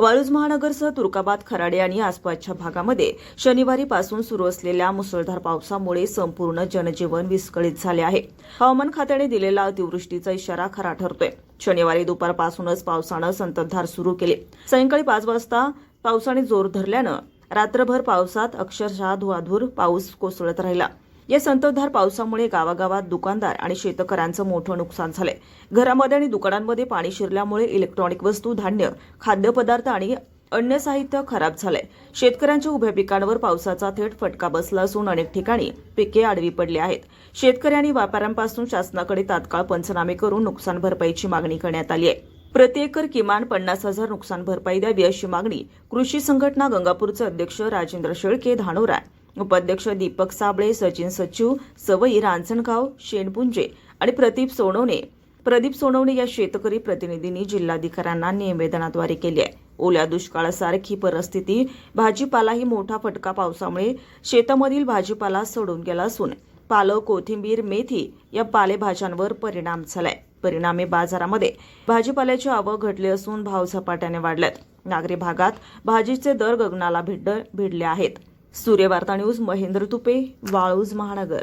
वाळूज महानगरसह तुर्काबाद खराडे आणि आसपासच्या भागामध्ये शनिवारीपासून सुरू असलेल्या मुसळधार पावसामुळे संपूर्ण जनजीवन विस्कळीत झाले आहे. हवामान खात्याने दिलेला अतिवृष्टीचा इशारा खरा ठरतोय. शनिवारी दुपारपासूनच पावसानं संततधार सुरू केली. सायंकाळी पाच वाजता पावसाने जोर धरल्यानं रात्रभर पावसात अक्षरशः धुवाधूर पाऊस कोसळत राहिला. या संततधार पावसामुळे गावागावात दुकानदार आणि शेतकऱ्यांचं मोठं नुकसान झालंय. घरामध्ये आणि दुकानांमध्ये पाणी शिरल्यामुळे इलेक्ट्रॉनिक वस्तू धान्य खाद्यपदार्थ आणि अन्य साहित्य खराब झालंय. शेतकऱ्यांच्या उभ्या पिकांवर पावसाचा थेट फटका बसला असून अनेक ठिकाणी पिके आडवी पडली आहेत. शेतकरी आणि व्यापाऱ्यांपासून शासनाकडे तात्काळ पंचनामे करून नुकसान भरपाईची मागणी करण्यात आली आहे. प्रति एकर किमान पन्नास हजार नुकसान भरपाई द्यावी अशी मागणी कृषी संघटना गंगापूरचे अध्यक्ष राजेंद्र शेळके धानोरा उपाध्यक्ष दीपक साबळे सचिन सचिव सवई रांजणगाव शेणपुंजे आणि प्रदीप सोनवणे. प्रदीप सोनवणे या शेतकरी प्रतिनिधींनी जिल्हाधिकाऱ्यांना निवेदनाद्वारे केली आहे. ओल्या दुष्काळासारखी परिस्थिती भाजीपालाही मोठा फटका पावसामुळे शेतामधील भाजीपाला सोडून गेला असून पालक कोथिंबीर मेथी या पालेभाज्यांवर परिणाम झालाय. परिणामी बाजारामध्ये भाजीपाल्याची आवक घटली असून भाव झपाट्याने वाढल्यात. नागरी भागात भाजीचे दर गगनाला भिडले आहेत. सूर्यवार्ता न्यूज महेंद्र तुपे वाळूज महानगर.